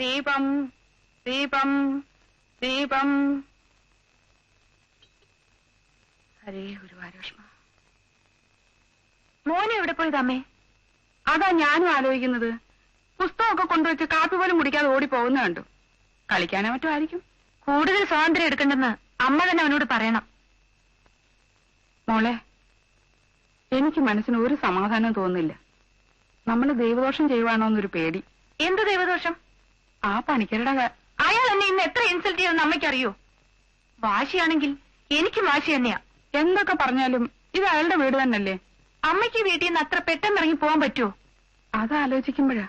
ദീപം ദീപം ദീപം. ഹരേ ഗുരുവാരോഷ്മ മോനെ എവിടെ പോയി തമ്മേ അതാ ഞാനും ആലോചിക്കുന്നത്. പുസ്തകമൊക്കെ കൊണ്ടുവച്ച് കാപ്പി പോലും കുടിക്കാതെ ഓടി പോകുന്ന കണ്ടു. കളിക്കാനോ മറ്റോ ആയിരിക്കും. കൂടുതൽ സ്വാതന്ത്ര്യം എടുക്കണ്ടെന്ന് അമ്മ തന്നെ അവനോട് പറയണം. മോളെ എനിക്ക് മനസ്സിന് ഒരു സമാധാനം തോന്നുന്നില്ല. നമ്മൾ ദൈവദോഷം ചെയ്യുവാണോ എന്നൊരു പേടി. എന്ത് ദൈവദോഷം? ആ പണിക്കരുടെ അയാൾ എന്നെ ഇന്ന് എത്ര ഇൻസൾട്ട് ചെയ്തെന്ന് അമ്മയ്ക്കറിയോ? വാശിയാണെങ്കിൽ എനിക്ക് വാശി തന്നെയാ. എന്തൊക്കെ പറഞ്ഞാലും ഇത് അയാളുടെ വീട് തന്നെയല്ലേ? അമ്മയ്ക്ക് വീട്ടിൽ നിന്ന് അത്ര പെട്ടെന്ന് ഇറങ്ങി പോകാൻ പറ്റുമോ അതാലോചിക്കുമ്പോഴാ.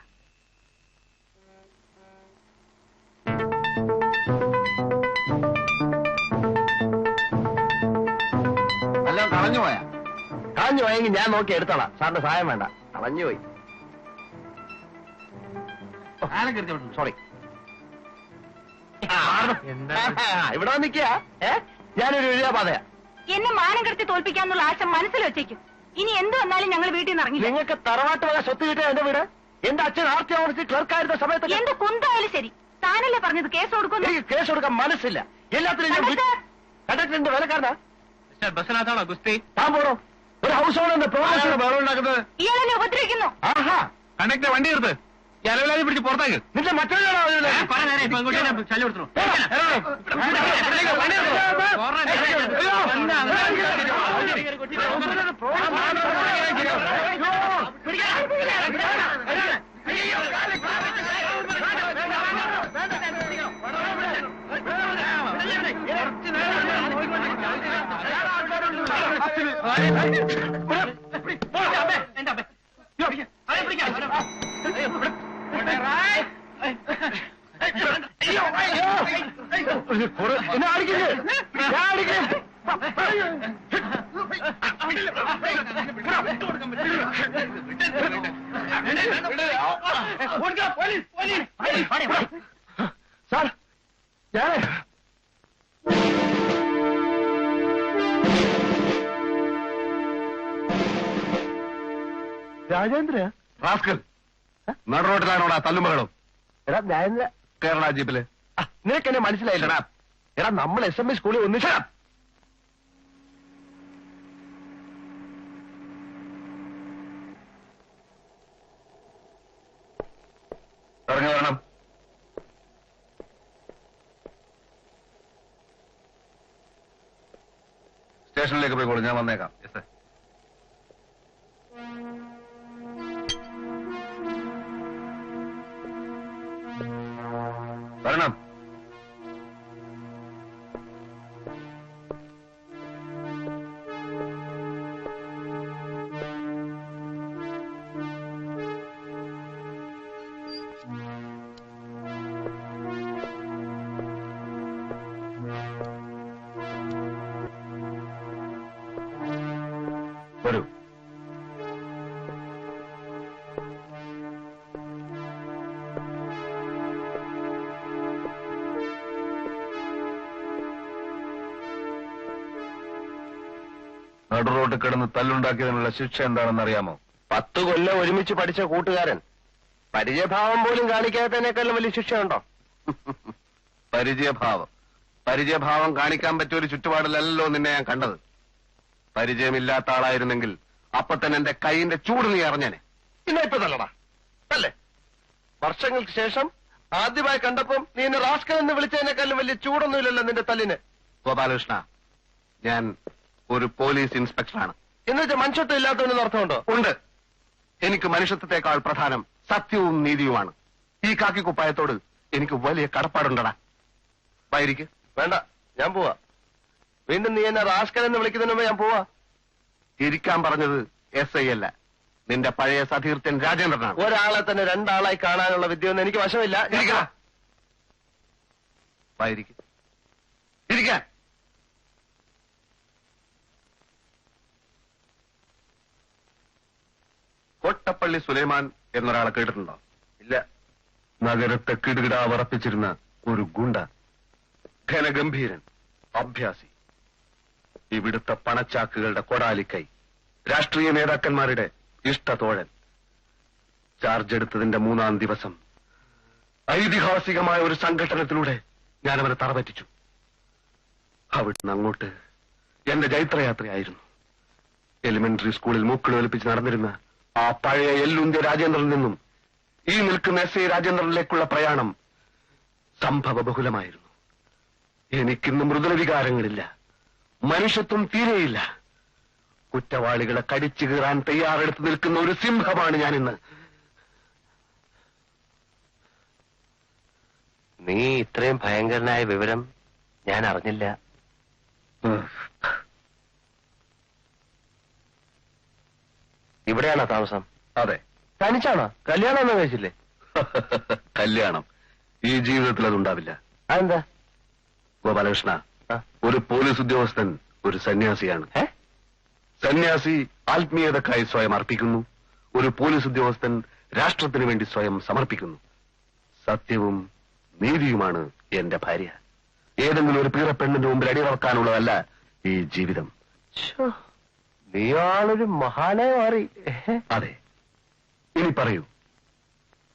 അല്ല കളഞ്ഞു പോയാ. കളഞ്ഞു പോയെങ്കിൽ ഞാൻ നോക്കി എടുത്തോളാം. സാറിന്റെ സഹായം വേണ്ട. കളഞ്ഞു പോയി. സോറി ഇവിടെ നിൽക്കുക. ഏ? ഞാനൊരു എന്നെ മാനം കെടുത്തി തോൽപ്പിക്കാന്നുള്ള ആശ മനസ്സിൽ വെച്ചേക്കും. ഇനി എന്ത് വന്നാലും ഞങ്ങൾ വീട്ടിൽ നിന്ന് ഇറങ്ങി നിങ്ങൾക്ക് തറവാട്ട് വക സ്വത്ത് കിട്ടിയ എന്റെ വീട്? എന്റെ അച്ഛൻ ആർത്തി ഓഫീസിൽ ക്ലർക്കായിരുന്ന സമയത്ത് എന്റെ കുന്തായാലും ശരി. താനല്ലേ പറഞ്ഞത്? കേസ് കൊടുക്കുന്നു. എനിക്ക് കേസ് കൊടുക്കാൻ മനസ്സില്ല. എല്ലാത്തിനും ഞാൻ കണ്ടക്ടർ! കണ്ടക്ടറിന്റെ വിലക്കാരനാ? ബസ്സിനകത്താണോ ഗുസ്തി? താൻ പോണോ? ഒരു ഹൗസ് ഇയാളെന്നെ ഉപദ്രവിക്കുന്നു. ആഹാ. കണ്ടക്ടർ വണ്ടി നിർത്ത്. ജലവിലാതി പിടിച്ച് പുറത്താക്ക് നിന്റെ മറ്റൊരാളോ എന്നെ അടിക്കരുത്. സാർ ഞാൻ രാജേന്ദ്ര? റാസ്കൽ നടുറോട്ടിലാണോടാ തല്ലുമകളും എടാ രാജേന്ദ്ര. കേരള ജീപ്പിൽ നിനക്കെന്നെ മനസ്സിലായില്ലടാ എടാ നമ്മൾ എസ് എം എ സ്കൂളിൽ ഒന്നിച്ചാ. ഇറങ്ങി വരണം. സ്റ്റേഷനിലേക്ക് പോയിക്കോളൂ ഞാൻ വന്നേക്കാം. നടുറോട്ട് കിടന്ന് തല്ലുണ്ടാക്കിയതിനുള്ള ശിക്ഷ എന്താണെന്ന് അറിയാമോ പത്ത് കൊല്ലം ഒരുമിച്ച് പഠിച്ച കൂട്ടുകാരൻ. പരിചയഭാവം പോലും കാണിക്കാത്തതിനേക്കാളും വലിയ ശിക്ഷയുണ്ടോ? പരിചയഭാവം. പരിചയഭാവം കാണിക്കാൻ പറ്റിയ ഒരു ചുറ്റുപാടിലല്ലോ നിന്നെ ഞാൻ കണ്ടത്. പരിചയമില്ലാത്ത ആളായിരുന്നെങ്കിൽ അപ്പൊ തന്നെ എന്റെ കൈയിന്റെ ചൂട് നീ അറിഞ്ഞനെ. പിന്നെ ഇപ്പൊ തല്ലടാ. അല്ലേ വർഷങ്ങൾക്ക് ശേഷം ആദ്യമായി കണ്ടപ്പം നീ എന്നെ റാസ്കൽ എന്ന് വിളിച്ചതിനേക്കാളും വലിയ ചൂടൊന്നുമില്ലല്ലോ നിന്റെ തല്ലിന്. ഗോപാലകൃഷ്ണ ഞാൻ ഒരു പോലീസ് ഇൻസ്പെക്ടറാണ്. എന്ന് വെച്ചാൽ മനുഷ്യത്വം ഇല്ലാത്തവനെന്ന് അർത്ഥമുണ്ടോ? ഉണ്ട്. എനിക്ക് മനുഷ്യത്വത്തെക്കാൾ പ്രധാനം സത്യവും നീതിയുമാണ്. ഈ കാക്കിക്കുപ്പായത്തോട് എനിക്ക് വലിയ കടപ്പാടുണ്ടടാ. വൈരിക്ക് വേണ്ട ഞാൻ പോവാ. വീണ്ടും നീ എന്നെ റാസ്കൽ എന്ന് വിളിക്കുന്നതിന് മുമ്പ് ഞാൻ പോവാ. ഇരിക്കാൻ പറഞ്ഞത് എസ് ഐ അല്ല. നിന്റെ പഴയ സതീർത്ഥൻ രാജേന്ദ്രനാണ്. ഒരാളെ തന്നെ രണ്ടാളായി കാണാനുള്ള വിദ്യയൊന്നും എനിക്ക് വശമില്ല. ഇരിക്കാം. ഇരിക്കാൻ കോട്ടപ്പള്ളി സുലൈമാൻ എന്നൊരാളെ കേട്ടിട്ടുണ്ടോ? ഇല്ല. നഗരത്തെ കിടുകിടാ വറപ്പിച്ചിരുന്ന ഒരു ഗുണ്ട. ഘനഗംഭീരൻ. അഭ്യാസി. ഇവിടുത്തെ പണച്ചാക്കുകളുടെ കൊടാലിക്കൈ. രാഷ്ട്രീയ നേതാക്കന്മാരുടെ ഇഷ്ടതോഴൻ. ചാർജ് എടുത്തതിന്റെ മൂന്നാം ദിവസം ഐതിഹാസികമായ ഒരു സംഘടനത്തിലൂടെ ഞാൻ അവനെ തറപറ്റിച്ചു. അവിടുന്ന് അങ്ങോട്ട് എന്റെ ജൈത്രയാത്രയായിരുന്നു. എലിമെന്ററി സ്കൂളിൽ മൂക്കിൾ ഒലിപ്പിച്ച് നടന്നിരുന്ന ആ പഴയ എല്ലുന്ത്യ രാജേന്ദ്രനിൽ നിന്നും ഈ നിൽക്കുന്ന എസ് എ രാജേന്ദ്രനിലേക്കുള്ള പ്രയാണം സംഭവ ബഹുലമായിരുന്നു എനിക്കിന്ന് മൃദുല വികാരങ്ങളില്ല മനുഷ്യത്വം തീരെയില്ല. കുറ്റവാളികളെ കടിച്ചു കീറാൻ തയ്യാറെടുത്ത് നിൽക്കുന്ന ഒരു സിംഹമാണ് ഞാനിന്ന്. നീ ഇത്രയും ഭയങ്കരനായ വിവരം ഞാൻ അറിഞ്ഞില്ല. ഇവിടെയാണോ താമസം? അതെ. തനിച്ചാണോ? കല്യാണം ഒന്നും കഴിച്ചില്ലേ? കല്യാണം. ഈ ജീവിതത്തിൽ അതുണ്ടാവില്ല. അതെന്താ? ഗോപാലകൃഷ്ണ ഒരു പോലീസ് ഉദ്യോഗസ്ഥൻ ഒരു സന്യാസിയാണ്. സന്യാസി ആത്മീയതക്കായി സ്വയം അർപ്പിക്കുന്നു. ഒരു പോലീസ് ഉദ്യോഗസ്ഥൻ രാഷ്ട്രത്തിന് വേണ്ടി സ്വയം സമർപ്പിക്കുന്നു. സത്യവും നീതിയുമാണ് എന്റെ ഭാര്യ. ഏതെങ്കിലും ഒരു പീറ പെണ്ണിന്റെ മുമ്പിൽ അടിയറക്കാനുള്ളതല്ല ഈ ജീവിതം. ശ്ശോ, നീയാളൊരു മഹാനെ മാറി അതെ. ഇനി പറയൂ.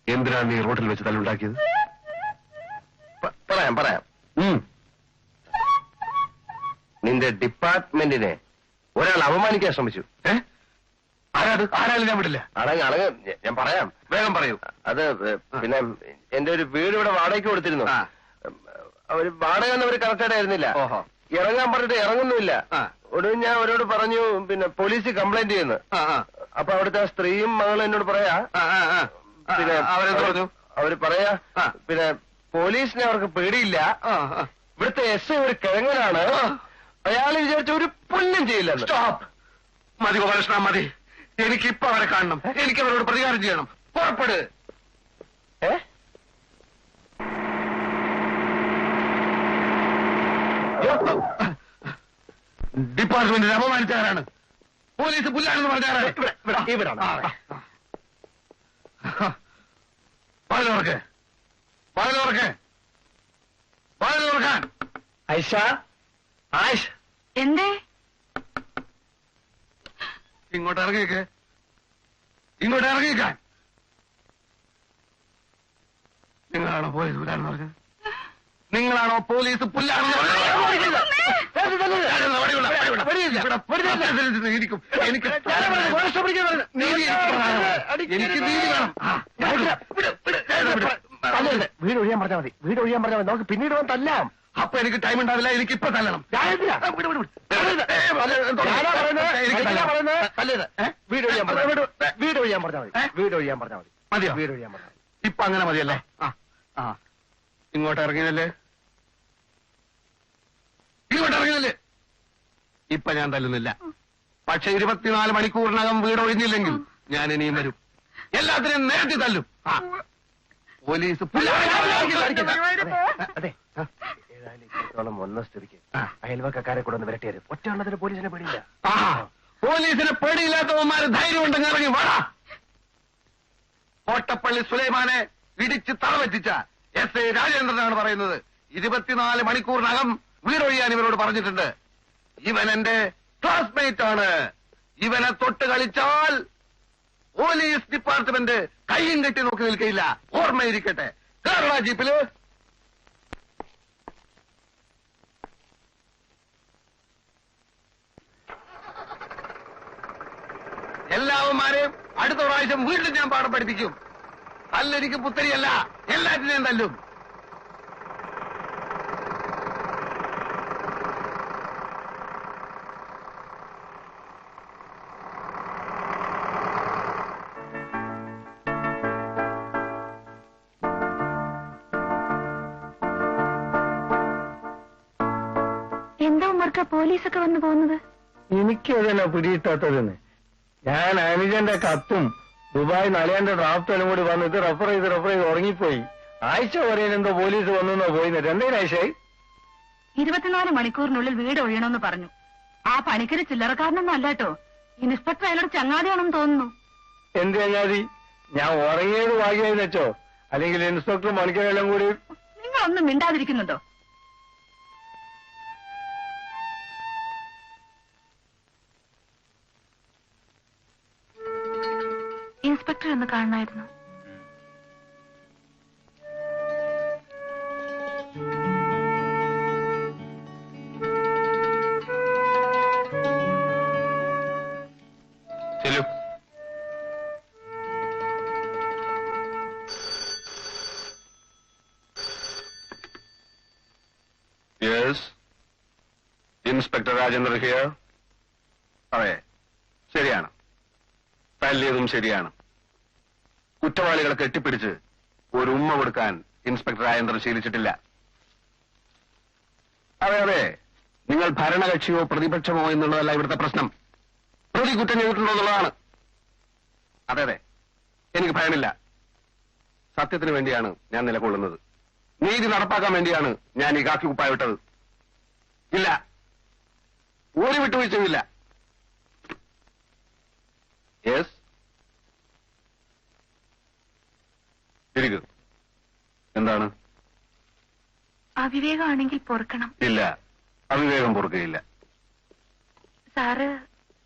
എന്തിനാണ് നീ റോഡിൽ വെച്ച് തല്ലുണ്ടാക്കിയത്? പറയാം പറയാം. നിന്റെ ഡിപ്പാർട്ട്മെന്റിനെ ഒരാൾ അപമാനിക്കാൻ ശ്രമിച്ചു. ആരാലും ഞാൻ വിടില്ല. അടങ്ങ് അടങ്ങ്. ഞാൻ പറയാം. വേഗം പറയൂ. അത് പിന്നെ എന്റെ ഒരു വീട് ഇവിടെ വാടകയ്ക്ക് കൊടുത്തിരുന്നു. അവർ വാടക എന്നവര് കറക്റ്റായിട്ട് ആയിരുന്നില്ല ഓഹോ. ഇറങ്ങാൻ പറഞ്ഞിട്ട് ഇറങ്ങുന്നില്ല. ഒടുവിൽ ഞാൻ അവരോട് പറഞ്ഞു പിന്നെ പോലീസ് കംപ്ലൈന്റ് ചെയ്യുന്നു. അപ്പൊ അവിടുത്തെ സ്ത്രീയും മകളും എന്നോട് പറയാ. പിന്നെ പറഞ്ഞു? അവർ പറയാ പിന്നെ പോലീസിനെ അവർക്ക് പേടിയില്ല. ഇവിടുത്തെ എസ് ഐ ഒരു കിഴങ്ങനാണ്. അയാൾ വിചാരിച്ച ഒരു പുല്ലും ചെയ്യില്ല സ്റ്റോപ്പ് മതി ഗോപാലകൃഷ്ണ മതി. എനിക്ക് ഇപ്പൊ അവരെ കാണണം. എനിക്ക് അവരോട് പ്രതികാരം ചെയ്യണം. പുറപ്പെട്. ഏ? ഡിപ്പാർട്ട്മെന്റിനെ അപമാനിച്ചാരാണ് പോലീസ് പുല്ലാണെന്ന് പറഞ്ഞാരാണ് ഇവിടാണ്. പതിനോർക്ക് പതിനോർക്ക് ഐഷ ആയിഷ് എന്തേ? ഇങ്ങോട്ട് ഇറങ്ങിയേക്ക്. ഇങ്ങോട്ട് ഇറങ്ങിയേക്കാൻ നിങ്ങളാണോ പോലീസ് പുല്ലാണെന്ന് പറഞ്ഞത്? നിങ്ങളാണോ പോലീസ്. എനിക്ക് എനിക്ക്. എനിക്ക് നീതി വേണം വിട്, ഒഴിയാൻ പറഞ്ഞാൽ മതി വീട് ഒഴിയാൻ പറഞ്ഞാൽ മതി നമുക്ക് പിന്നീട് വന്ന് തല്ലാം അപ്പൊ എനിക്ക് ടൈം ഉണ്ടാവില്ല എനിക്ക് ഇപ്പൊ തല്ലണം വിട്, ഒഴിയാൻ പറഞ്ഞാൽ മതി. വീട് ഒഴിയാൻ പറഞ്ഞാൽ മതി? വീട് ഒഴിയാൻ പറഞ്ഞാൽ മതി മതിയോ വീട് ഒഴിയാൻ പറഞ്ഞാൽ മതി ഇപ്പൊ അങ്ങനെ മതിയല്ലേ ആ ആ ഇങ്ങോട്ട് ഇറങ്ങിയല്ലേ ഇങ്ങോട്ട് ഇറങ്ങല്ലേ ഇപ്പൊ ഞാൻ തല്ലുന്നില്ല. പക്ഷെ ഇരുപത്തിനാല് മണിക്കൂറിനകം വീട് ഒഴിഞ്ഞില്ലെങ്കിൽ ഞാൻ ഇനിയും വരും. എല്ലാത്തിനെയും നേരത്തെ തല്ലും. ആ. പോലീസ് അതെ ഏതായാലും വന്ന സ്ഥിതിക്ക് ആ. അയൽവക്കക്കാരെ കൂടെ ഒന്ന് വരട്ടിയത് ഒറ്റയുള്ളതിന് പോലീസിനെ പേടിയില്ല. ആ. പോലീസിന് പേടിയില്ലാത്തവന്മാര് ധൈര്യം ഉണ്ടെങ്കിൽ ഇറങ്ങി വേണം കോട്ടപ്പള്ളി സുലൈമാനെ ഇടിച്ച് തറവെറ്റിച്ച എസ്. എ. രാജേന്ദ്രനാണ് പറയുന്നത്. ഇരുപത്തിനാല് മണിക്കൂറിനകം വീടൊഴിയാൻ ഇവരോട് പറഞ്ഞിട്ടുണ്ട്. ഇവൻ എന്റെ ക്ലാസ്മേറ്റ് ആണ്. ഇവനെ തൊട്ട് കളിച്ചാൽ പോലീസ് ഡിപ്പാർട്ട്മെന്റ് കയ്യും കെട്ടി നോക്കി നിൽക്കില്ല ഓർമ്മയിരിക്കട്ടെ. കേരള ജീപ്പിൽ. എല്ലാവന്മാരെയും അടുത്ത പ്രാവശ്യം വീണ്ടും ഞാൻ പാഠം പഠിപ്പിക്കും. തല്ലെനിക്ക് പുത്തരിയല്ല. എല്ലാറ്റിനെയും തല്ലും. എന്താ പോലീസൊക്കെ വന്നു പോകുന്നത്? എനിക്ക് അതിനെ പിടിയിട്ടാത്തതെന്ന് ഞാൻ അനുജന്റെ കത്തും ദുബായ് നലയന്റെ ഡ്രാഫ്റ്റും കൂടി വന്നിട്ട് റെഫർ ചെയ്ത് റെഫർ ചെയ്ത് ഉറങ്ങിപ്പോയി. ആഴ്ച എന്തോ പോലീസ് വന്നു പോയിന്നിട്ട് എന്തെങ്കിലും ആഴ്ചയായി ഇരുപത്തിനാല് മണിക്കൂറിനുള്ളിൽ വീട് ഒഴിയണമെന്ന് പറഞ്ഞു. ആ പണിക്കര് ചില്ലറക്കാരനൊന്നും അല്ല കേട്ടോ ഇൻസ്പെക്ടർ അയാളോട് ചങ്ങാതിയാണെന്ന് തോന്നുന്നു. എന്ത് ചങ്ങാതി? ഞാൻ ഉറങ്ങിയത് ഭാഗ്യമായി വെച്ചോ? അല്ലെങ്കിൽ ഇൻസ്പെക്ടർ മണിക്കരെല്ലാം കൂടി നിങ്ങളൊന്നും മിണ്ടാതിരിക്കുന്നുണ്ടോ ഇൻസ്പെക്ടർ എന്ന് കാണണമായിരുന്നു. ഇൻസ്പെക്ടർ രാജേന്ദ്ര ഹിയർ അതെ. ശരിയാണ്. തല്ലിയതും ശരിയാണ്. കുറ്റവാളികളെ കെട്ടിപ്പിടിച്ച് ഒരു ഉമ്മ കൊടുക്കാൻ ഇൻസ്പെക്ടർ രാജേന്ദ്രൻ ശീലിച്ചിട്ടില്ല. അതെ അതെ. നിങ്ങൾ ഭരണകക്ഷിയോ പ്രതിപക്ഷമോ എന്നുള്ളതല്ല ഇവിടുത്തെ പ്രശ്നം. പ്രതി കുറ്റം ചെയ്തിട്ടുണ്ടോ അതെ അതെ. എനിക്ക് ഭയമില്ല. സത്യത്തിന് വേണ്ടിയാണ് ഞാൻ നിലകൊള്ളുന്നത്. നീതി നടപ്പാക്കാൻ വേണ്ടിയാണ് ഞാൻ ഈ കാക്കി കുപ്പായ വിട്ടത് ഇല്ല. ഒരു വിട്ടുവീഴ്ചയുമില്ല. ഇരിക്കൂ എന്താണ്? അവിവേകമാണെങ്കിൽ പൊറുക്കണം. ഇല്ല. അവിവേകം പൊറുക്കുകയില്ല സാറ്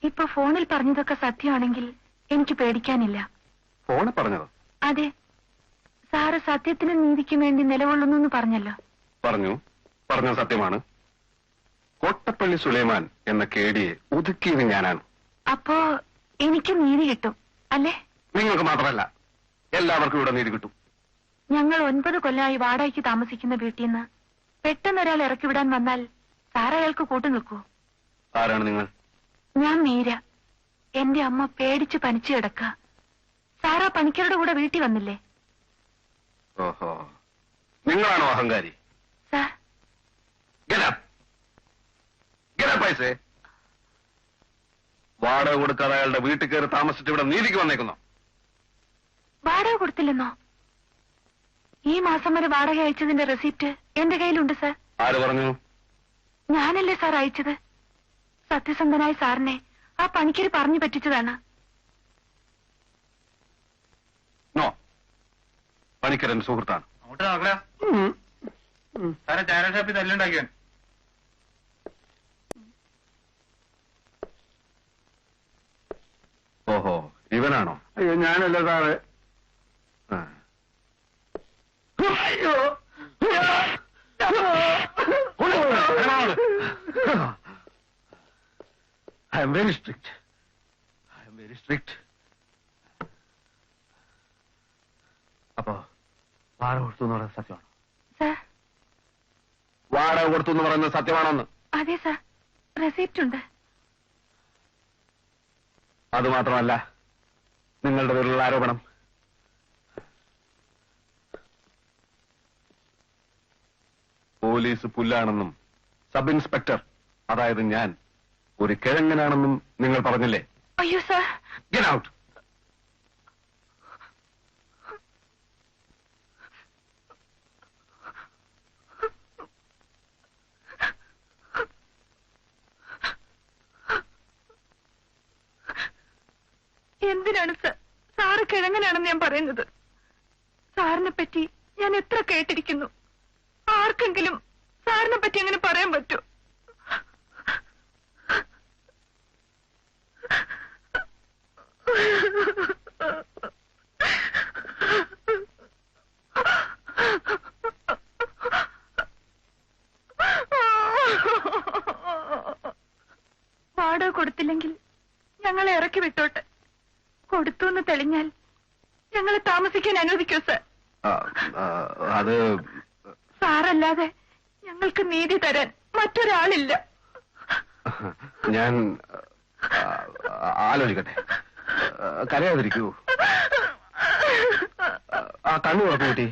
ഇപ്പൊ ഫോണിൽ പറഞ്ഞതൊക്കെ സത്യമാണെങ്കിൽ എനിക്ക് പേടിക്കാനില്ല. ഫോണിൽ പറഞ്ഞതോ? അതെ. സാറ് സത്യത്തിനും നീതിക്കും വേണ്ടി നിലകൊള്ളുന്നു എന്ന് പറഞ്ഞല്ലോ. പറഞ്ഞു. പറഞ്ഞ സത്യമാണ്. കോട്ടപ്പള്ളി സുലൈമാൻ എന്ന കേടിയെ ഒതുക്കിയത് ഞാനാണ്. അപ്പോ എനിക്ക് നീതി കിട്ടും അല്ലേ? നിങ്ങൾക്ക് മാത്രമല്ല. എല്ലാവർക്കും ഇവിടെ നീതി കിട്ടും. ഞങ്ങൾ ഒൻപത് കൊല്ലമായി വാടകയ്ക്ക് താമസിക്കുന്ന വീട്ടിൽ നിന്ന് പെട്ടെന്ന് ഒരാൾ ഇറക്കി വിടാൻ വന്നാൽ സാർ അയാൾക്ക് കൂട്ടു നിൽക്കൂ. ആരാണ് നിങ്ങൾ? ഞാൻ മീര. എന്റെ അമ്മ പേടിച്ച് പനിച്ചു കിടക്ക. സാറാ പണിക്കരുടെ കൂടെ വീട്ടിൽ വന്നില്ലേ? ഓഹോ. നിങ്ങളാണോ അഹങ്കാരി? സാർ. വാടക കൊടുക്കാതെ അയാളുടെ വീട്ടിൽ കയറി താമസിച്ചിട്ട് ഇവിടെ നീതിക്ക് വന്നേക്കുന്നു. വാടക കൊടുത്തില്ലെന്നോ? ഈ മാസം വരെ വാടക അയച്ചതിന്റെ റെസിപ്റ്റ് എന്റെ കയ്യിലുണ്ട് സർ ആര് പറഞ്ഞു? ഞാനല്ലേ സാർ അയച്ചത്? സത്യസന്ധനായ സാറിനെ ആ പണിക്കര് പറഞ്ഞു പറ്റിച്ചതാണ്. നോ. പണിക്കരൻ സുഹൃത്താണ്. ഓഹോ ഇവനാണോ? അയ്യോ ഞാനല്ല sir. I am very I am very strict അപ്പോ വാടക കൊടുത്തു എന്ന് പറയുന്നത് സത്യമാണ്? സാർ. വാടക കൊടുത്തു എന്ന് പറയുന്നത് സത്യമാണെന്ന്? അതെ സാർ. റെസിപ്റ്റ് ഉണ്ട് അത് മാത്രമല്ല നിങ്ങളുടെ പേരിലുള്ള ആരോപണം. പോലീസ് പുല്ലാണെന്നും സബ് ഇൻസ്പെക്ടർ അതായത് ഞാൻ ഒരു കിഴങ്ങനാണെന്നും നിങ്ങൾ പറഞ്ഞില്ലേ? അയ്യോ സർ. ഗെറ്റ് ഔട്ട് എന്തിനാണ് സർ സാറ് കിഴങ്ങനാണെന്ന് ഞാൻ പറയുന്നത്? സാറിനെ പറ്റി ഞാൻ എത്ര കേട്ടിരിക്കുന്നു? ആർക്കെങ്കിലും സാറിനെ പറ്റി അങ്ങനെ പറയാൻ പറ്റൂ? വാടക കൊടുത്തില്ലെങ്കിൽ ഞങ്ങളെ ഇറക്കി വിട്ടോട്ടെ. കൊടുത്തു എന്ന് തെളിഞ്ഞാൽ ഞങ്ങളെ താമസിക്കാൻ അനുവദിക്കൂ സർ. അത് സാറല്ലാതെ ഞങ്ങൾക്ക് നീതി തരാൻ മറ്റൊരാളില്ല. ഞാൻ ആലോചിക്കട്ടെ. കരയാതിരിക്കൂ. ആ കണ്ണു ഉറപ്പ് കുട്ടി.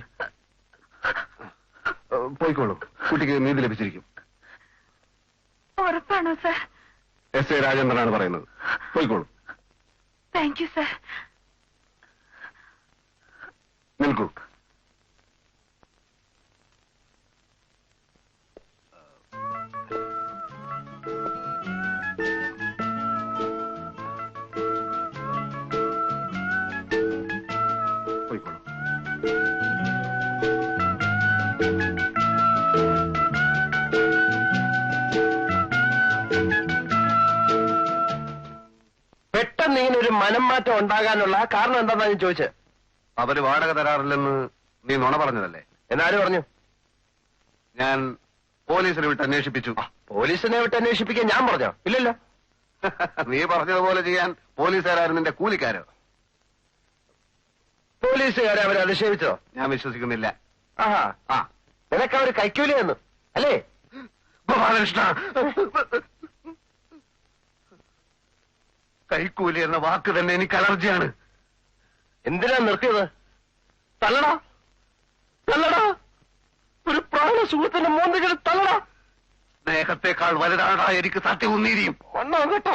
പോയിക്കോളൂ. കുട്ടിക്ക് നീതി ലഭിച്ചിരിക്കും. ഉറപ്പാണോ സർ? എസ് എ രാജേന്ദ്രനാണ് പറയുന്നത്. പോയിക്കോളൂ. Thank you sir. നിൽക്കൂ. മനം മാറ്റം ഉണ്ടാകാനുള്ള കാരണം എന്താണെന്ന് ഞാൻ ചോദിച്ചത് അവർ വാടക തരാറില്ലെന്ന് നീ നുണ പറഞ്ഞതല്ലേ? എന്നാര് പറഞ്ഞു? ഞാൻ പോലീസിനെ വിട്ട് അന്വേഷിപ്പിച്ചു. പോലീസിനെ വിട്ട് അന്വേഷിപ്പിക്കാൻ ഞാൻ പറഞ്ഞോ? ഇല്ലല്ലോ. നീ പറഞ്ഞതുപോലെ ചെയ്യാൻ പോലീസുകാരും നിന്റെ കൂലിക്കാരോ. പോലീസുകാരെ അവരെ അധിക്ഷേപിച്ചോ? ഞാൻ വിശ്വസിക്കുന്നില്ല. ആഹാ. ആ. നിനക്ക് അവർ കൈക്കൂലി തന്നു. അല്ലേ? ഗോപാലകൃഷ്ണ. കൈക്കൂലി എന്ന വാക്ക് തന്നെ എനിക്ക് അലർജിയാണ്. എന്തിനാ നിർത്തിയത്? തല്ലടാ. തല്ലടാ. ഒരു പ്രാണ സുഹൃത്തിന്റെ മൂന്നെങ്കിലും തല്ലടാ. സ്നേഹത്തെക്കാൾ വലുതാടാ എനിക്ക് സത്യവുന്നീരിയും വണ്ണോ കേട്ടോ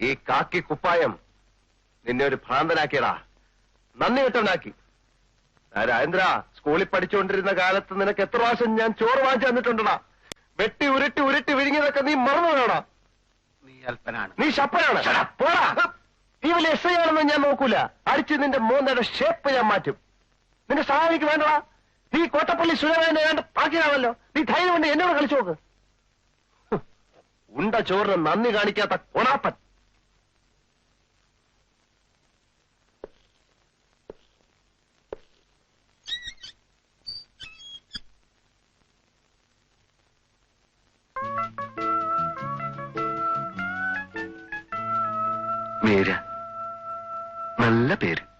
ഈ കാക്കി കുപ്പായം നിന്നെ ഒരു ഭ്രാന്തനാക്കിയടാ. നന്ദി കെട്ടവനാക്കി രാജേന്ദ്ര സ്കൂളിൽ പഠിച്ചുകൊണ്ടിരുന്ന കാലത്ത് നിനക്ക് എത്ര പ്രാവശ്യം ഞാൻ ചോറ് വാങ്ങിച്ചു തന്നിട്ടുണ്ടടാ? വെട്ടി ഉരുട്ടി ഉരുട്ടി വിഴുങ്ങിയതൊക്കെ നീ മറന്നു വേണോടാ നീ അല്പനാണ്. നീ ശപ്പനാണ്. പോടാ. നീ വലിയ എസ് ഐ ആണെന്ന് ഞാൻ നോക്കൂല. അടിച്ച് നിന്റെ മൂന്നര ഷേപ്പ് ഞാൻ മാറ്റും. നിന്റെ സഹായിക്ക് വേണ്ടടാ. നീ കോട്ടപ്പള്ളി സുരേന്ദ്രനെ വേണ്ട പാക്കിയാണല്ലോ നീ ധൈര്യം കൊണ്ട് എന്നോട് കളിച്ചു നോക്ക്. ഉണ്ട ചോറിന് നന്ദി കാണിക്കാത്ത കൊണാപ്പൻ. മീര. നല്ല പേര്.